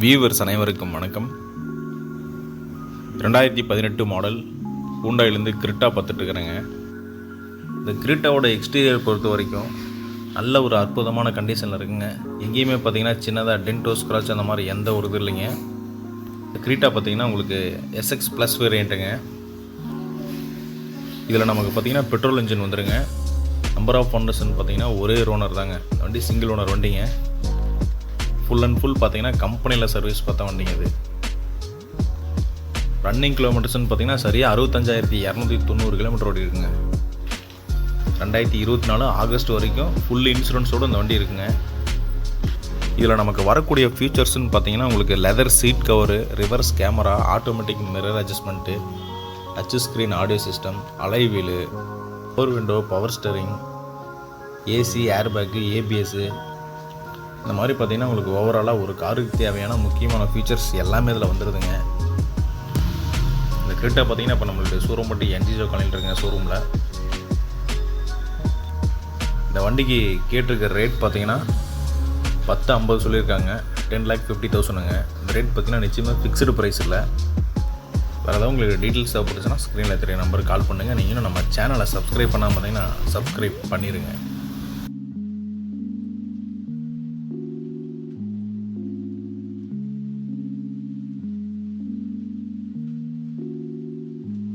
Viewers அனைவருக்கும் வணக்கம். ரெண்டாயிரத்தி பதினெட்டு மாடல் ஹூண்டாயிலேருந்து கிரிட்டா பார்த்துட்ருக்குறேங்க. இந்த கிரிட்டாவோட எக்ஸ்டீரியர் பொறுத்த வரைக்கும் நல்ல ஒரு அற்புதமான கண்டிஷனில் இருக்குங்க. எங்கேயுமே பார்த்தீங்கன்னா சின்னதாக டென்டோ ஸ்க்ராட்ச் அந்த மாதிரி எந்த ஒரு இது இல்லைங்க. இந்த கிரீட்டா பார்த்தீங்கன்னா உங்களுக்கு எஸ்எக்ஸ் ப்ளஸ் வேரியண்ட்டுங்க இதில் நமக்கு பார்த்தீங்கன்னா பெட்ரோல் இன்ஜின் வந்துடுங்க நம்பர் ஆஃப் ஃபவுண்டேஷன் பார்த்தீங்கன்னா ஒரே ஓனர் தாங்க. வண்டி சிங்கிள் ஓனர் வண்டிங்க. ஃபுல் அண்ட் ஃபுல் பார்த்தீங்கன்னா கம்பெனியில் சர்வீஸ் பார்த்த வண்டிங்க இது. ரன்னிங் கிலோமீட்டர்ஸ்னு பார்த்தீங்கன்னா சரியாக அறுபத்தஞ்சாயிரத்தி இரநூத்தி தொண்ணூறு கிலோமீட்டர் ஓடி இருக்குங்க ரெண்டாயிரத்தி இருபத்தி நாலு ஆகஸ்ட் வரைக்கும் ஃபுல் இன்சூரன்ஸோடு இந்த வண்டி இருக்குங்க. இதில் நமக்கு வரக்கூடிய ஃபீச்சர்ஸ்னு பார்த்தீங்கன்னா உங்களுக்கு leather seat cover reverse camera automatic mirror adjustment touch screen audio system alloy wheel four window power steering AC air bag ABS இந்த மாதிரி பார்த்தீங்கன்னா உங்களுக்கு ஓவராலாக ஒரு காருக்கு தேவையான முக்கியமான ஃபீச்சர்ஸ் எல்லாமே இதில் வந்துடுதுங்க இந்த கிரிட்டா பார்த்தீங்கன்னா இப்போ நம்மளுடைய ஷோரூம் பட்டி என்ஜிஓ காலையில் இருக்குங்க ஷோரூமில் இந்த வண்டிக்கு கேட்டிருக்க ரேட் பார்த்தீங்கன்னா பத்து ஐம்பது சொல்லியிருக்காங்க. டென் லேக் ஃபிஃப்டி தௌசண்டுங்க இந்த ரேட் பார்த்தீங்கன்னா நிச்சயமாக ஃபிக்ஸ்டு ப்ரைஸ் இல்லை. வேறு ஏதாவது உங்களுக்கு டீட்டெயில்ஸ் தேவைப்பட்டுச்சுன்னா ஸ்க்ரீனில் தெரிய நம்பருக்கு கால் பண்ணுங்கள் நீங்களும் நம்ம சேனலை சப்ஸ்கிரைப் பண்ணாமல் பார்த்தீங்கன்னா சப்ஸ்கிரைப் பண்ணிடுங்க